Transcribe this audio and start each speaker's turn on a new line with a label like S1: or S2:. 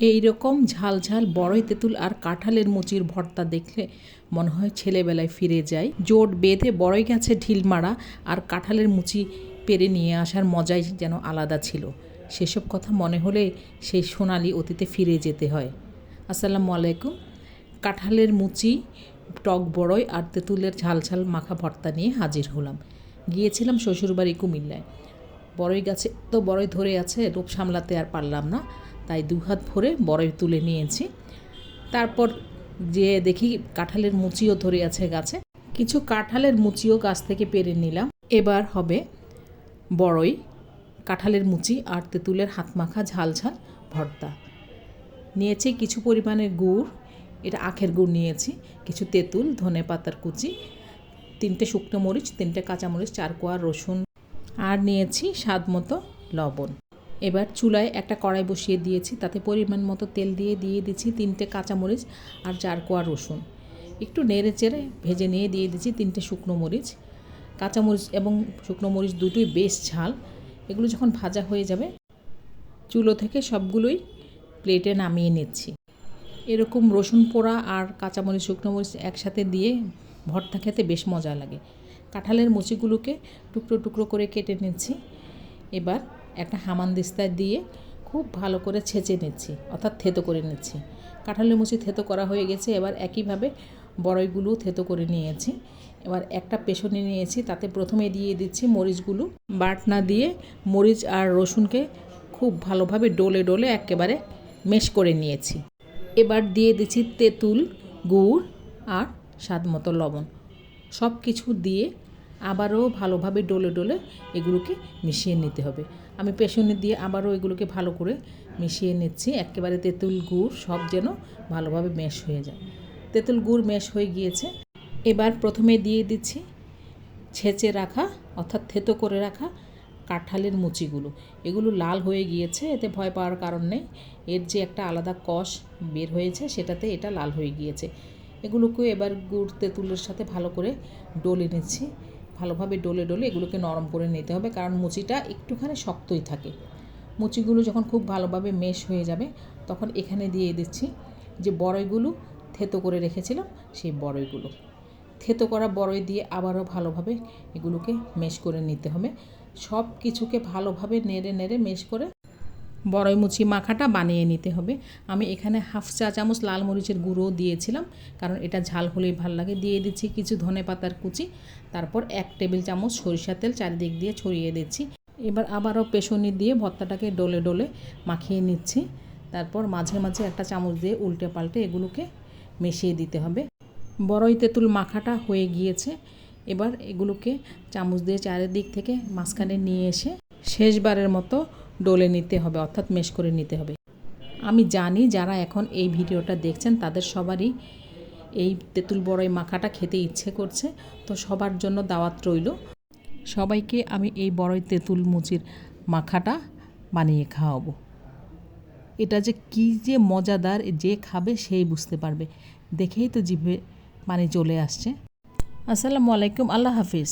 S1: এই রকম ঝাল ঝাল বড়ই তেঁতুল আর কাঁঠালের মুচির ভর্তা দেখলে মনে হয় ছেলেবেলায় ফিরে যাই। জোট বেঁধে বড়ই গাছে ঢিল মারা আর কাঁঠালের মুচি পেরে নিয়ে আসার মজাই যেন আলাদা ছিল। সেসব কথা মনে হলে সেই সোনালি অতীতে ফিরে যেতে হয়। আসসালামু আলাইকুম। কাঁঠালের মুচি, টক বড়ই আর তেঁতুলের ঝাল ঝাল মাখা ভর্তা নিয়ে হাজির হলাম। গিয়েছিলাম শ্বশুরবাড়ি কুমিল্লায়। বড়ই গাছে তো বড়ই ধরে আছে, রূপ সামলাতে আর পারলাম না। তাই দুহাত ভরে বড়ই তুলে নিয়েছি। তারপর যে দেখি কাঁঠালের মুচিও ধরে আছে গাছে। কিছু কাঁঠালের মুচিও গাছ থেকে পেরে নিলাম। এবার হবে বড়ই কাঁঠালের মুচি আর তেঁতুলের হাত মাখা ঝাল ঝাল ভর্তা। নিয়েছি কিছু পরিমাণে গুড়, এটা আখের গুড় নিয়েছি, কিছু তেঁতুল, ধনে পাতার কুচি, তিনটে শুকনো মরিচ, তিনটে কাঁচামরিচ, চার কোয়া রসুন, আর নিয়েছি স্বাদ মতো লবণ। এবার চুলায় একটা কড়াই বসিয়ে দিয়েছি, তাতে পরিমাণ মতো তেল দিয়ে দিয়ে দিচ্ছি তিনটে কাঁচামরিচ আর চার কোয়া রসুন। একটু নেড়ে চেড়ে ভেজে নিয়ে দিয়ে দিচ্ছি তিনটে শুকনো মরিচ। কাঁচামরিচ এবং শুকনো মরিচ দুটোই বেশ ঝাল, এগুলো যখন ভাজা হয়ে যাবে, চুলো থেকে সবগুলোই প্লেটে নামিয়ে নিচ্ছি। এরকম রসুন পোড়া আর কাঁচামরিচ, শুকনো মরিচ একসাথে দিয়ে ভর্তা খেতে বেশ মজা লাগে। কাঁঠালের মুচিগুলোকে টুকরো টুকরো করে কেটে নিচ্ছি। এবার একটা হামানদিস্তায় দিয়ে খুব ভালো করে ছেঁচে নিচ্ছি, অর্থাৎ থেতো করে নিচ্ছি। কাঁঠালের মুচি থেতো করা হয়ে গেছে, এবার একইভাবে বড়ইগুলো থেতো করে নিয়েছি। এবার একটা পেছনে নিয়েছি, তাতে প্রথমে দিয়ে দিচ্ছি মরিচগুলো। বাটনা দিয়ে মরিচ আর রসুনকে খুব ভালোভাবে ডলে ডলে একেবারে মেশ করে নিয়েছি। এবার দিয়ে দিচ্ছি তেঁতুল, গুড় আর স্বাদ মতো লবণ। সব কিছু দিয়ে আবারও ভালোভাবে ডলে ডলে এগুলোকে মিশিয়ে নিতে হবে। আমি পেছনে দিয়ে আবারও এগুলোকে ভালো করে মিশিয়ে নিচ্ছি। একেবারে তেঁতুল গুড় সব যেন ভালোভাবে মেশ হয়ে যায়। তেঁতুল গুড় মেশ হয়ে গিয়েছে। এবার প্রথমে দিয়ে দিচ্ছি ছেঁচে রাখা অর্থাৎ থেতো করে রাখা কাঁঠালের মুচিগুলো। এগুলো লাল হয়ে গিয়েছে, এতে ভয় পাওয়ার কারণ নেই। এর যে একটা আলাদা কষ বের হয়েছে, সেটাতে এটা লাল হয়ে গিয়েছে। এগুলোকে এবার গুড় তেঁতুলের সাথে ভালো করে ডলে নিচ্ছি। ভালোভাবে ডলে ডলে এগুলোকে নরম করে নিতে হবে, কারণ মুচিটা একটুখানি শক্তই থাকে। মুচিগুলো যখন খুব ভালোভাবে মেশ হয়ে যাবে, তখন এখানে দিয়ে দিচ্ছি যে বড়ইগুলো থেতো করে রেখেছিলাম, সেই বড়ইগুলো। থেতো করা বড়ই দিয়ে আবারও ভালোভাবে এগুলোকে মেশ করে নিতে হবে। সব কিছুকে ভালোভাবে নেড়ে নেড়ে মেশ করে বড়ই মুচি মাখাটা বানিয়ে নিতে হবে। আমি এখানে হাফ চা চামচ লাল মরিচের গুঁড়ো দিয়েছিলাম, কারণ এটা ঝাল হলেই ভালো লাগে। দিয়ে দিচ্ছি কিছু ধনে পাতার কুচি, তারপর এক টেবিল চামচ সরিষা তেল চারিদিক দিয়ে ছড়িয়ে দিচ্ছি। এবার আবারও পেছনি দিয়ে ভর্তাটাকে ডলে ডলে মাখিয়ে নিচ্ছি। তারপর মাঝে মাঝে একটা চামচ দিয়ে উল্টে পাল্টে এগুলোকে মিশিয়ে দিতে হবে। বড়ই তেঁতুল মাখাটা হয়ে গিয়েছে। এবার এগুলোকে চামচ দিয়ে চারিদিক থেকে মাঝখানে নিয়ে এসে শেষবারের মতো ডলে নিতে হবে, অর্থাৎ মেশ করে নিতে হবে। আমি জানি যারা এখন এই ভিডিওটা দেখছেন, তাদের সবারই এই তেঁতুল বড়ই মাখাটা খেতে ইচ্ছে করছে, তো সবার জন্য দাওয়াত রইল। সবাইকে আমি এই বড়ই তেঁতুল মুচির মাখাটা বানিয়ে খাওয়াবো। এটা যে কী যে মজাদার, যে খাবে সেই বুঝতে পারবে। দেখেই তো জিভে পানি চলে আসছে। আসসালামু আলাইকুম, আল্লাহ হাফিজ।